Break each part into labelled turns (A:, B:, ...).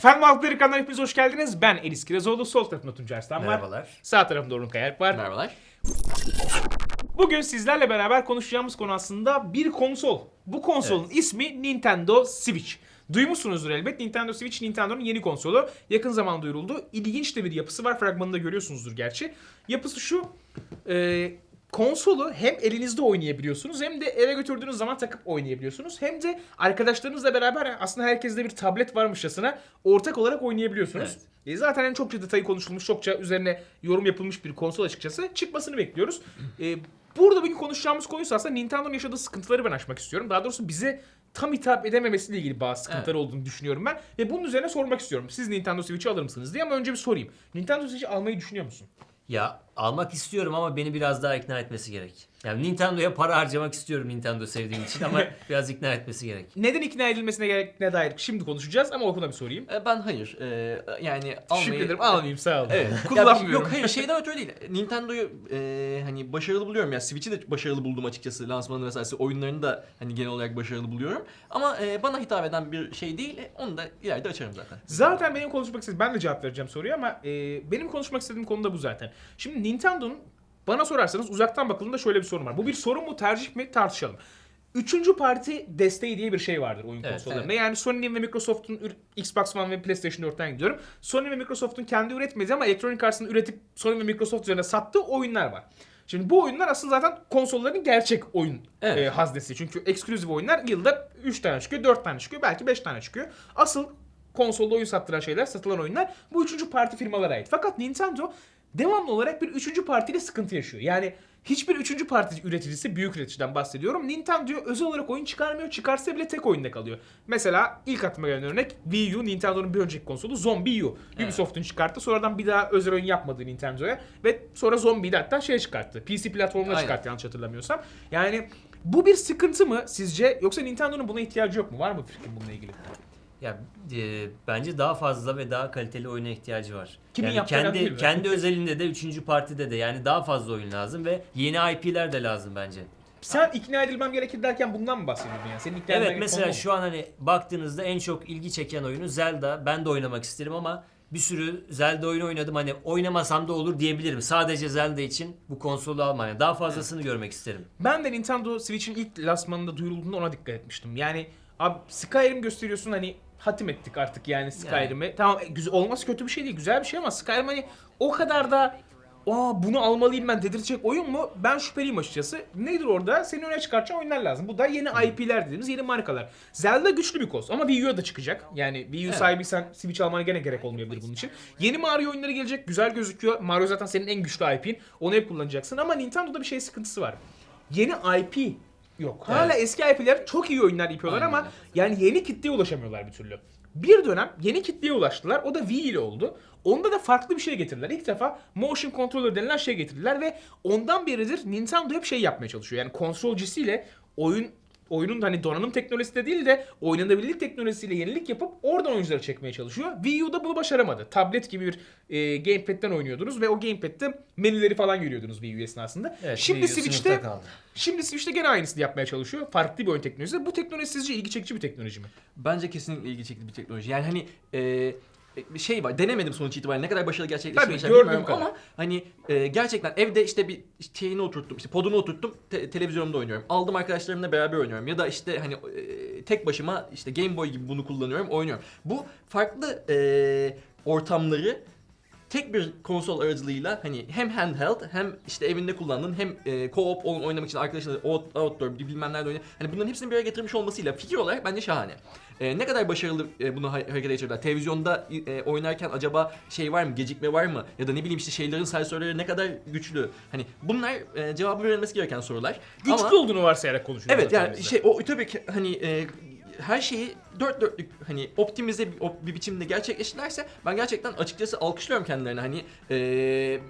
A: Efendim Halkları kanalına hepiniz hoş geldiniz. Ben Elis Kirazoğlu. Sol tarafımda Tuncer Arslan var.
B: Merhabalar.
A: Sağ tarafımda Orhun Kayalp var.
B: Merhabalar.
A: Bugün sizlerle beraber konuşacağımız konu aslında bir konsol. Bu konsolun ismi Nintendo Switch. Duymuşsunuzdur elbet. Nintendo Switch Nintendo'nun yeni konsolu. Yakın zamanda duyuruldu. İlginç de bir yapısı var. Fragmanında görüyorsunuzdur gerçi. Yapısı şu. e, konsolu hem elinizde oynayabiliyorsunuz hem de eve götürdüğünüz zaman takıp oynayabiliyorsunuz. Hem de arkadaşlarınızla beraber aslında herkeste bir tablet varmışçasına ortak olarak oynayabiliyorsunuz. E zaten en çokça detayı konuşulmuş, çokça üzerine yorum yapılmış bir konsol açıkçası. Çıkmasını bekliyoruz. E, burada bugün konuşacağımız konuysa aslında Nintendo'nun yaşadığı sıkıntıları ben aşmak istiyorum. Daha doğrusu bize tam hitap edememesiyle ilgili bazı sıkıntıları olduğunu düşünüyorum ben. Ve bunun üzerine sormak istiyorum. Siz Nintendo Switch'i alır mısınız diye ama önce bir sorayım. Nintendo Switch'i almayı düşünüyor musun?
B: Ya almak istiyorum ama beni biraz daha ikna etmesi gerek. Yani Nintendo'ya para harcamak istiyorum Nintendo sevdiğim için ama biraz ikna etmesi gerek.
A: Neden ikna edilmesine gerektiğine dair şimdi konuşacağız ama Orkun'a bir sorayım.
C: E, Ben hayır. E, yani
A: Teşekkür
C: almayı...
A: ederim. Almayayım sağ olun.
C: Evet.
A: Kullanmıyorum.
C: Ya, yok hayır şeyden ötürü değil. Nintendo'yu e, hani başarılı buluyorum. Ya Switch'i de başarılı buldum açıkçası. Lansmanı vesairesi oyunlarını da hani genel olarak başarılı buluyorum. Ama e, bana hitap eden bir şey değil. E, Onu da ileride açarım zaten.
A: Zaten benim konuşmak istediğim, ben de cevap vereceğim soruya ama e, benim konuşmak istediğim konu da bu zaten. Şimdi Nintendo'nun bana sorarsanız uzaktan bakıldığında şöyle bir sorun var. Bu bir sorun mu tercih mi tartışalım. Üçüncü parti desteği diye bir şey vardır oyun
B: Evet,
A: konsollarında. Yani Sony'nin ve Microsoft'un Xbox One ve PlayStation 4'ten gidiyorum. Sony ve Microsoft'un kendi üretmediği ama Electronic Arts'ın üretip Sony ve Microsoft üzerine sattığı oyunlar var. Şimdi bu oyunlar aslında zaten konsolların gerçek oyun
C: Evet.
A: e, haznesi. Çünkü eksklusif oyunlar yılda 3 tane çıkıyor, 4 tane çıkıyor, belki 5 tane çıkıyor. Asıl konsolda oyun sattıran şeyler, satılan oyunlar bu üçüncü parti firmalara ait. Fakat Nintendo devamlı olarak bir üçüncü partiyle sıkıntı yaşıyor. Yani hiçbir üçüncü parti üreticisi, büyük üreticiden bahsediyorum. Nintendo'ya özel olarak oyun çıkarmıyor. Çıkarsa bile tek oyunda kalıyor. Mesela ilk aklıma gelen örnek Wii U, Nintendo'nun bir önceki konsolu Zombie U. Ubisoft'un çıkarttı. Sonradan bir daha özel oyun yapmadı Nintendo'ya. Ve sonra Zombie'yi de hatta şeye çıkarttı. PC platformuna
C: Aynen.
A: çıkarttı yanlış hatırlamıyorsam. Yani bu bir sıkıntı mı sizce? Yoksa Nintendo'nun buna ihtiyacı yok mu? Var mı fikrin bununla ilgili?
B: Ya e, bence daha fazla ve daha kaliteli oyuna ihtiyacı var.
A: Kimin
B: yani
A: yaptığı önemli değil
B: kendi
A: mi?
B: kendi özelinde de üçüncü partide de yani daha fazla oyun lazım ve yeni IP'ler de lazım bence.
A: Sen ikna edilmem gerekir derken bundan mı bahsediyorsun yani? Senin ikna edilmen
B: Evet
A: gereken
B: mesela şu an hani baktığınızda en çok ilgi çeken oyunu Zelda. Ben de oynamak isterim ama bir sürü Zelda oyunu oynadım. Hani oynamasam da olur diyebilirim. Sadece Zelda için bu konsolu almaya. Daha fazlasını görmek isterim.
A: Ben de Nintendo Switch'in ilk lansmanında duyurulduğunda ona dikkat etmiştim. Yani abi Skyrim gösteriyorsun hani hatim ettik artık yani Skyrim'i. Tamam e, güzel olması kötü bir şey değil, güzel bir şey ama Skyrim hani o kadar da Aa bunu almalıyım ben dedirtecek oyun mu? Ben şüpheliyim açıkçası. Nedir orada? Seni öne çıkartacağın oyunlar lazım. Bu da yeni IP'ler dediğimiz yeni markalar. Zelda güçlü bir koz ama Wii U'ya da çıkacak. Yani Wii U
C: Evet.
A: sahibiysen Switch almana gene gerek olmayabilir bunun için. Yeni Mario oyunları gelecek. Güzel gözüküyor. Mario zaten senin en güçlü IP'in. Onu hep kullanacaksın ama Nintendo'da bir şey sıkıntısı var. Yeni IP yok. Hala eski IP'ler çok iyi oyunlar yapıyorlar
C: Aynen
A: ama yani yeni kitleye ulaşamıyorlar bir türlü. Bir dönem yeni kitleye ulaştılar. O da Wii ile oldu. Onda da farklı bir şey getirdiler. İlk defa motion controller denilen şey getirdiler ve ondan beridir Nintendo hep şey yapmaya çalışıyor. Yani kontrolcisiyle oyun oyunun hani donanım teknolojisi de değil de oynanabilirlik teknolojisiyle yenilik yapıp oradan oyuncuları çekmeye çalışıyor. Wii U'da bunu başaramadı. Tablet gibi bir e, gamepad'den oynuyordunuz ve o gamepad'de menüleri falan görüyordunuz Wii U esnasında. Şimdi
B: Wii U
A: Switch'te
B: kaldı.
A: Şimdi Switch'te gene aynısını yapmaya çalışıyor. Farklı bir oyun teknolojisi. Bu teknoloji sizce ilgi çekici bir teknoloji mi?
C: Bence kesinlikle ilgi çekici bir teknoloji. Yani hani e, bir şey var. Denemedim sonuç itibariyle. Ne kadar başarılı gerçekleştirmişler
A: Tabii,
C: bilmiyorum ama hani e, gerçekten evde işte bir şeyini oturttum. işte podunu oturttum. te- televizyonumda oynuyorum. Aldım arkadaşlarımla beraber oynuyorum. Ya da işte hani e, tek başıma işte Game Boy gibi bunu kullanıyorum, oynuyorum. Bu farklı e, ortamları tek bir konsol aracılığıyla hani hem handheld hem işte evinde kullandığın hem e, co-op oyun oynamak için arkadaşlarla out- outdoor bilmem nerede oynayan hani bunların hepsini bir araya getirmiş olmasıyla fikir olarak bence şahane. E, ne kadar başarılı e, bunu ha- harekete geçirdiler. Televizyonda e, oynarken acaba şey var mı, gecikme var mı? Ya da ne bileyim işte şeylerin sensörleri ne kadar güçlü? Hani bunlar e, cevabı verilmesi gereken sorular.
A: Güçlü
C: Ama
A: olduğunu varsayarak konuşuyoruz.
C: evet yani şey o tabii ki hani e, her şeyi dört dörtlük hani optimize bir, op- bir biçimde gerçekleştilerse ben gerçekten açıkçası alkışlıyorum kendilerine hani e,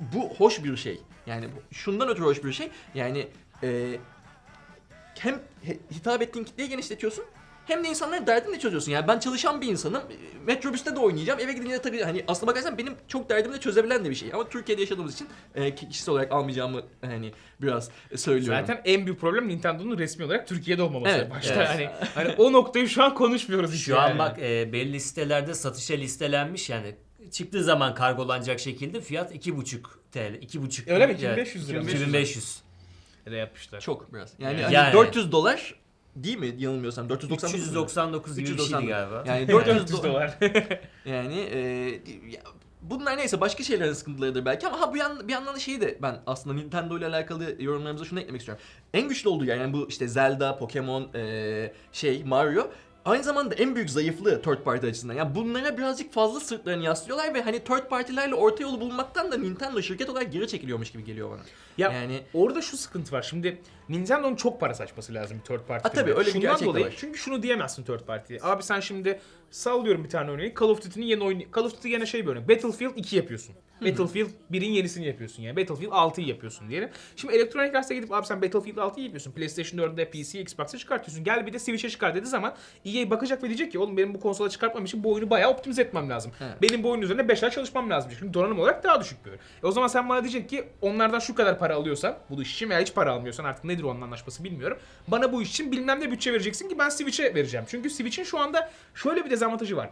C: bu hoş bir şey yani bu- şundan ötürü hoş bir şey yani e, hem he- hitap ettiğin kitleyi genişletiyorsun hem de insanların derdini de çözüyorsun. Yani ben çalışan bir insanım. Metrobüste de oynayacağım. Eve gidince de tabii hani aslına bakarsan benim çok derdimi de çözebilen de bir şey. Ama Türkiye'de yaşadığımız için e, kişisel olarak almayacağımı hani biraz söylüyorum.
A: Zaten en büyük problem Nintendo'nun resmi olarak Türkiye'de olmaması.
C: Evet,
A: Başta
B: evet.
A: hani hani o noktayı şu an konuşmuyoruz hiç
B: Şu
A: yani.
B: an bak e, belli sitelerde satışa listelenmiş yani çıktığı zaman kargolanacak şekilde fiyat 2,5 TL. 2,5
A: Öyle mi?
B: Evet,
A: 2500 lira mı?
B: 2500.
A: ne yapmışlar.
C: çok biraz. Yani,
B: Yani-
C: hani
B: Yani.
C: 400 dolar değil mi yanılmıyorsam 499 mu?
B: 399 gibi bir şeydi
C: 399.
B: galiba.
C: Yani 400
A: 400
C: dolar.
A: dolar.
C: Yani e, ya, bunlar neyse başka şeylerin sıkıntılarıdır belki ama ha bu yan, bir yandan da şeyi de ben aslında Nintendo ile alakalı yorumlarımıza şunu eklemek istiyorum. En güçlü olduğu yer yani bu işte Zelda, Pokemon, e, şey Mario aynı zamanda en büyük zayıflığı third party açısından. Yani bunlara birazcık fazla sırtlarını yaslıyorlar ve hani third party'lerle orta yolu bulmaktan da Nintendo şirket olarak geri çekiliyormuş gibi geliyor bana.
A: Ya
C: Yani
A: orada şu sıkıntı var. Şimdi Nintendo'nun çok para saçması lazım third party.
C: Ha, tabii, öyle bir gerçek
A: dolayı,
C: var.
A: Çünkü şunu diyemezsin third party'ye. Abi sen şimdi sallıyorum bir tane örneği. Call of Duty'nin yeni oyunu. Call of Duty gene şey bir örnek. Battlefield 2 yapıyorsun. Battlefield 1'in yenisini yapıyorsun yani. Battlefield 6'yı yapıyorsun diyelim. Şimdi Electronic Arts'a gidip abi sen Battlefield 6'yı yapıyorsun. PlayStation 4'de, PC, Xbox'a çıkartıyorsun. Gel bir de Switch'e çıkar dediği zaman EA bakacak ve diyecek ki oğlum benim bu konsola çıkartmam için bu oyunu bayağı optimize etmem lazım.
C: Evet.
A: Benim bu oyunun üzerine 5 ay çalışmam lazım. Çünkü donanım olarak daha düşük bir oyun. E o zaman sen bana diyecek ki onlardan şu kadar para alıyorsan, bu iş için veya hiç para almıyorsan artık nedir onun anlaşması bilmiyorum. Bana bu iş için bilmem ne bütçe vereceksin ki ben Switch'e vereceğim. Çünkü Switch'in şu anda şöyle bir dezavantajı var.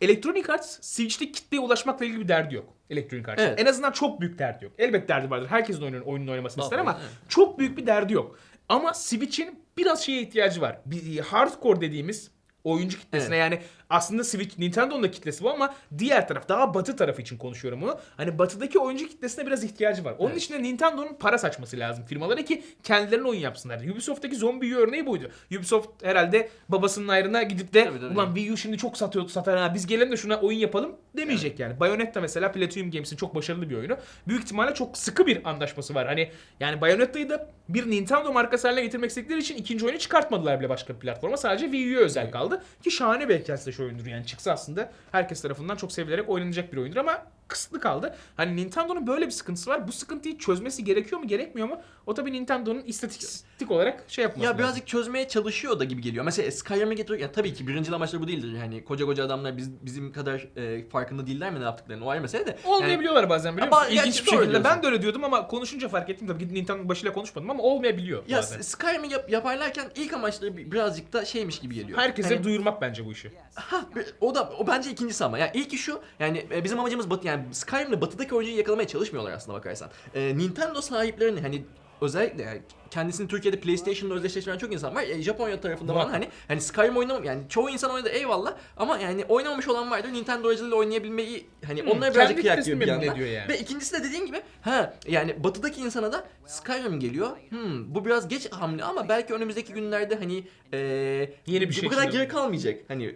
A: Electronic Arts Switch'te kitleye ulaşmakla ilgili bir derdi yok. Electronic Arts'ın.
C: Evet.
A: En azından çok büyük derdi yok. Elbet derdi vardır. Herkesin oyunun, oyunun oynamasını ister ama
C: Evet.
A: çok büyük bir derdi yok. Ama Switch'in biraz şeye ihtiyacı var. Bir hardcore dediğimiz oyuncu kitlesine yani aslında Switch Nintendo'nun da kitlesi bu ama diğer taraf daha batı tarafı için konuşuyorum bunu. Hani batıdaki oyuncu kitlesine biraz ihtiyacı var. Onun
C: Evet.
A: için de Nintendo'nun para saçması lazım firmalara ki kendilerine oyun yapsınlar. Ubisoft'taki zombi örneği buydu. Ubisoft herhalde babasının ayrına gidip de
C: Tabii, tabii.
A: ulan Wii U şimdi çok satıyordu satar ha biz gelelim de şuna oyun yapalım demeyecek yani. Bayonetta mesela Platinum Games'in çok başarılı bir oyunu. Büyük ihtimalle çok sıkı bir anlaşması var. Hani yani Bayonetta'yı da bir Nintendo markası haline getirmek istedikleri için ikinci oyunu çıkartmadılar bile başka bir platforma. Sadece Wii U'ya özel kaldı. Ki şahane bir hikayesi oyundur yani. Çıksa aslında herkes tarafından çok sevilerek oynanacak bir oyundur ama kısıtlı kaldı. Hani Nintendo'nun böyle bir sıkıntısı var. Bu sıkıntıyı çözmesi gerekiyor mu gerekmiyor mu? O tabii Nintendo'nun istatistik olarak şey yapması
C: Ya
A: lazım.
C: birazcık çözmeye çalışıyor da gibi geliyor. Mesela Skyrim'e getiriyor. Ya tabii ki birinci amaçları bu değildir. Yani koca koca adamlar biz, bizim kadar e, farkında değiller mi ne yaptıklarını. O ayrı mesele de.
A: Olmayabiliyorlar bazen biliyor
C: Ama
A: musun? İlginç bir
C: doğru
A: şekilde.
C: diyorsun.
A: Ben de öyle diyordum ama konuşunca fark ettim tabii ki Nintendo başıyla konuşmadım ama olmayabiliyor
C: ya
A: bazen.
C: Skyrim'i yap, yaparlarken ilk amaçları bi- birazcık da şeymiş gibi geliyor.
A: Herkese
C: Hani-
A: duyurmak bence bu işi.
C: Ha, o da o bence ikincisi ama. Yani ilki şu yani e, bizim amacımız batı yani Skyrim'le batıdaki oyuncuyu yakalamaya çalışmıyorlar aslında bakarsan. E, Nintendo sahiplerini hani özellikle yani kendisini Türkiye'de PlayStation'la özdeşleştiren çok insan var. E, Japonya tarafında
A: Muhakkak.
C: hani hani Skyrim oynamam yani çoğu insan oynadı eyvallah ama yani oynamamış olan vardır. Nintendo aracılığıyla oynayabilmeyi hani
A: Hmm,
C: onlara birazcık kıyak bir yandan.
A: yani.
C: Ve ikincisi de dediğin gibi ha yani batıdaki insana da Skyrim geliyor. Hmm, bu biraz geç hamle ama belki önümüzdeki günlerde hani e,
A: Yeni bir şey
C: bu kadar geri kalmayacak. Hani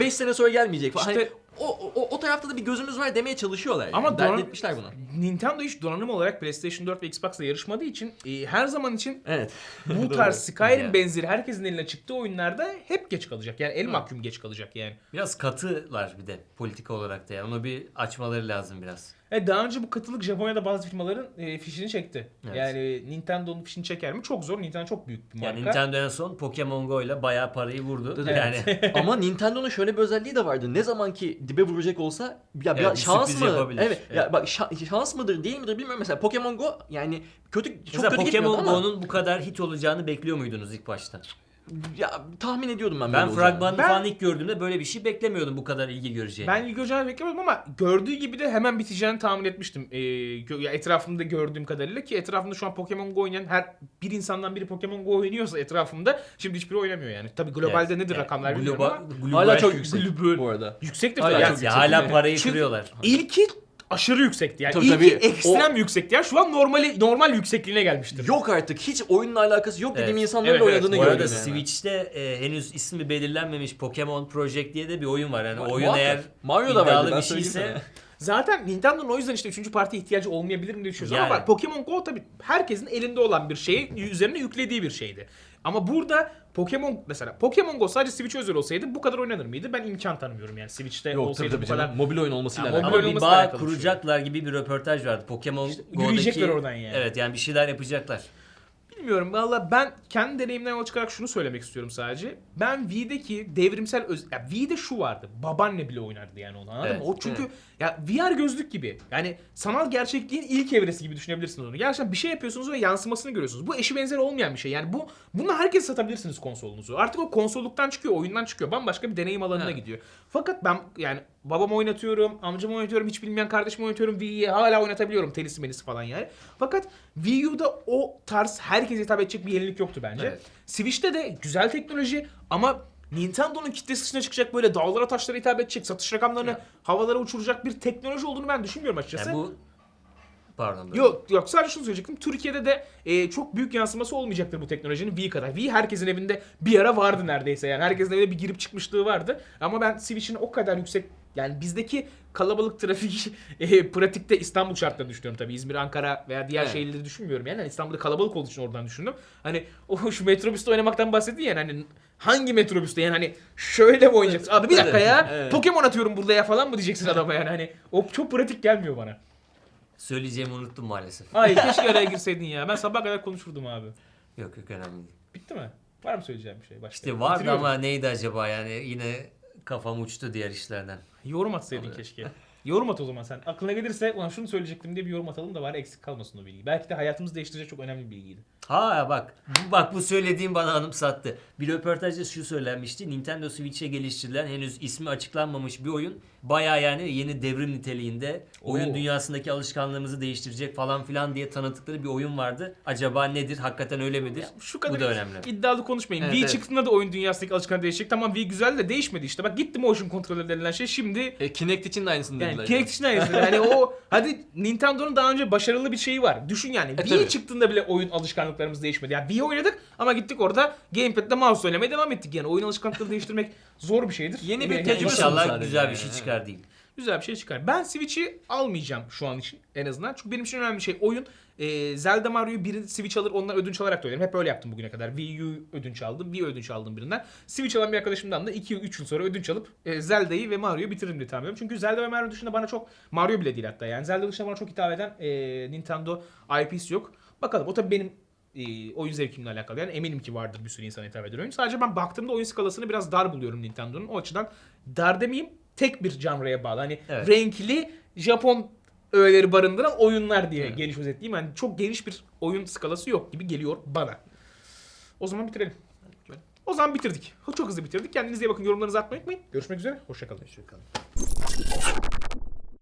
C: 5 sene sonra gelmeyecek falan.
A: İşte-
C: Hani o, o, o tarafta da bir gözümüz var demeye çalışıyorlar. Yani.
A: Ama doğru-
C: etmişler bunu.
A: Nintendo hiç donanım olarak PlayStation 4 ve Xbox'la yarışmadığı için e, her zaman için
C: Evet.
A: bu tarz Skyrim
B: Yani.
A: benzeri herkesin eline çıktığı oyunlarda hep geç kalacak. Yani el mahkum geç kalacak yani.
B: Biraz katılar bir de politika olarak da yani. Onu bir açmaları lazım biraz.
A: E daha önce bu katılık Japonya'da bazı firmaların e, fişini çekti.
B: Evet.
A: Yani Nintendo'nun fişini çeker mi? Çok zor. Nintendo çok büyük bir marka.
B: Yani Nintendo en son Pokemon Go ile bayağı parayı vurdu.
C: Evet.
B: Yani
C: Ama Nintendo'nun şöyle bir özelliği de vardı. Ne zaman ki dibe vuracak olsa ya
B: Evet,
C: şans mı?
B: yapabilir.
C: Evet. Ya
B: Evet.
C: bak şa- şans mıdır değil midir bilmiyorum. Mesela Pokemon Go yani kötü çok
B: Mesela
C: kötü
B: Pokemon Go'nun bu kadar hit olacağını bekliyor muydunuz ilk başta?
C: Ya tahmin ediyordum ben,
B: Ben
C: böyle olacağını.
B: fragmanını
A: Ben-
B: falan ilk gördüğümde böyle bir şey beklemiyordum bu kadar ilgi göreceğini.
A: Ben ilgi olacağını beklemiyordum ama gördüğü gibi de hemen biteceğini tahmin etmiştim. Ee, gö- ya etrafımda gördüğüm kadarıyla ki etrafımda şu an Pokemon Go oynayan her bir insandan biri Pokemon Go oynuyorsa etrafımda şimdi hiçbiri oynamıyor yani. Tabii globalde
B: Evet,
A: nedir
B: yani
A: rakamlar bilmiyorum
B: global-
A: ama
B: global-
C: Hala çok yüksek
A: Global.
C: bu arada.
A: yüksektir
C: Hala
A: tabii.
B: Evet,
C: çok
B: ya
C: yüksek.
B: hala parayı
A: Çünkü-
B: kırıyorlar.
A: İlki aşırı yüksekti yani.
C: Tabii,
A: İlki
C: tabii.
A: ekstrem yüksekti ya. Şu an normali normal yüksekliğine gelmiştir.
C: Yok artık hiç oyunla alakası yok dediğim
B: Evet.
C: insanların
A: Evet, evet.
C: oynadığını
B: Bu arada
C: gördüm yani.
B: Switch'te e, henüz ismi belirlenmemiş Pokemon Project diye de bir oyun var. Yani
C: Mu-
B: oyun
C: muhakkak.
B: eğer
C: Mario da vardı,
B: iddialı
C: ben
B: bir
C: söyleyeyim
B: şeyse
C: sana.
A: Zaten Nintendo'nun o yüzden işte 3. parti ihtiyacı olmayabilir mi diye düşünüyoruz.
B: Yani.
A: Ama bak Pokemon Go tabii herkesin elinde olan bir şeyi üzerine yüklediği bir şeydi. Ama burada Pokemon mesela Pokemon Go sadece Switch özel olsaydı bu kadar oynanır mıydı? Ben imkan tanımıyorum yani Switch'te
C: Yok tabii
A: olsaydı
C: tabii
A: bu kadar.
C: canım. Mobil oyun olmasıyla
A: Ya,
C: alakalı.
A: mobil
B: ama
A: oyun
B: bir
A: olmasıyla
B: bağ
A: alakalı şey.
B: kuracaklar gibi bir röportaj vardı. Pokemon Go'daki
A: yürüyecekler oradan yani.
B: Evet yani bir şeyler yapacaklar.
A: Bilmiyorum valla ben kendi deneyimden yola çıkarak şunu söylemek istiyorum sadece. Ben V'deki devrimsel öz... Ya V'de şu vardı. Babaanne bile oynardı yani onu anladın
B: Evet,
A: mı? O çünkü ya VR gözlük gibi. Yani sanal gerçekliğin ilk evresi gibi düşünebilirsiniz onu. Gerçekten bir şey yapıyorsunuz ve yansımasını görüyorsunuz. Bu eşi benzeri olmayan bir şey. Yani bu bunu herkes satabilirsiniz konsolunuzu. Artık o konsolluktan çıkıyor, oyundan çıkıyor. Bambaşka bir deneyim alanına
C: Evet.
A: gidiyor. Fakat ben yani babamı oynatıyorum, amcamı oynatıyorum, hiç bilmeyen kardeşimi oynatıyorum. Wii'yi hala oynatabiliyorum tenisi menisi falan yani. Fakat Wii U'da o tarz herkese hitap edecek bir yenilik yoktu bence.
C: Evet.
A: Switch'te de güzel teknoloji ama Nintendo'nun kitle dışına çıkacak böyle dağlara taşlara hitap edecek, satış rakamlarını
C: Evet.
A: havalara uçuracak bir teknoloji olduğunu ben düşünmüyorum açıkçası.
B: Yani bu pardon. böyle.
A: Yok yok sadece şunu söyleyecektim. Türkiye'de de e, çok büyük yansıması olmayacaktır bu teknolojinin Wii kadar. Wii herkesin evinde bir ara vardı neredeyse yani. Herkesin evinde bir girip çıkmışlığı vardı. Ama ben Switch'in o kadar yüksek yani bizdeki kalabalık trafik e, pratikte İstanbul şartlarını düşünüyorum tabii. İzmir, Ankara veya diğer
C: Evet.
A: şehirleri düşünmüyorum yani. Hani İstanbul'da kalabalık olduğu için oradan düşündüm. Hani o şu metrobüste oynamaktan bahsettin yani hani hangi metrobüste yani hani şöyle mi oynayacaksın? Abi bir dakika ya
C: Evet.
A: Pokemon atıyorum burada ya falan mı diyeceksin adama yani hani o çok pratik gelmiyor bana.
B: Söyleyeceğimi unuttum maalesef.
A: Ay keşke araya girseydin ya. Ben sabah kadar konuşurdum abi.
B: Yok yok önemli değil.
A: Bitti mi? Var mı söyleyeceğim bir şey? Başka.
B: İşte vardı ama neydi acaba yani yine kafam uçtu diğer işlerden.
A: Yorum atsaydın keşke. Yorum at o zaman sen. Aklına gelirse ulan şunu söyleyecektim diye bir yorum atalım da var eksik kalmasın o bilgi. Belki de hayatımızı değiştirecek çok önemli bir bilgiydi.
B: Ha bak bu, bak bu söylediğim bana anımsattı. Bir röportajda şu söylenmişti. Nintendo Switch'e geliştirilen henüz ismi açıklanmamış bir oyun. Baya yani yeni devrim niteliğinde oyun
A: Oo.
B: dünyasındaki alışkanlığımızı değiştirecek falan filan diye tanıttıkları bir oyun vardı. Acaba nedir? Hakikaten öyle midir?
A: Şu
B: bu
A: kadar
B: da önemli.
A: iddialı konuşmayın.
C: Evet,
A: Wii
C: evet.
A: çıktığında da oyun dünyasındaki alışkanlık değişecek. Tamam Wii güzel de değişmedi işte. Bak gitti motion controller denilen şey şimdi
C: E, Kinect için de aynısını
A: yani için aynısı. Yani o hadi Nintendo'nun daha önce başarılı bir şeyi var. Düşün yani. Wii
C: tabii.
A: çıktığında bile oyun alışkanlıklarımız değişmedi. Yani Wii oynadık ama gittik orada gamepad'de mouse oynamaya devam ettik. Yani oyun alışkanlıkları değiştirmek zor bir şeydir.
C: Yeni bir
A: Yani
C: tecrübe
B: İnşallah güzel bir
C: yani,
B: şey çıkar değil.
A: Güzel bir şey çıkar. Ben Switch'i almayacağım şu an için en azından. Çünkü benim için önemli şey oyun. Ee, Zelda Mario'yu biri Switch alır ondan ödünç alarak da oynarım. Hep öyle yaptım bugüne kadar. Wii U ödünç aldım. Wii ödünç aldım birinden. Switch alan bir arkadaşımdan da 2-3 yıl sonra ödünç alıp e, Zelda'yı ve Mario'yu bitiririm diye tahmin ediyorum. Çünkü Zelda ve Mario dışında bana çok Mario bile değil hatta yani Zelda dışında bana çok hitap eden e, Nintendo IP'si yok. Bakalım o tabii benim e, oyun zevkimle alakalı. Yani eminim ki vardır bir sürü insana hitap eden oyun. Sadece ben baktığımda oyun skalasını biraz dar buluyorum Nintendo'nun. O açıdan dar demeyeyim tek bir janraya bağlı. Hani
B: Evet.
A: renkli Japon öğeleri barındıran oyunlar diye
C: Evet.
A: geniş özetleyeyim. Yani çok geniş bir oyun skalası yok gibi geliyor bana. O zaman bitirelim. O zaman bitirdik. Çok hızlı bitirdik. Kendinize iyi bakın. Yorumlarınızı atmayı unutmayın. Görüşmek üzere. Hoşçakalın. Hoşçakalın.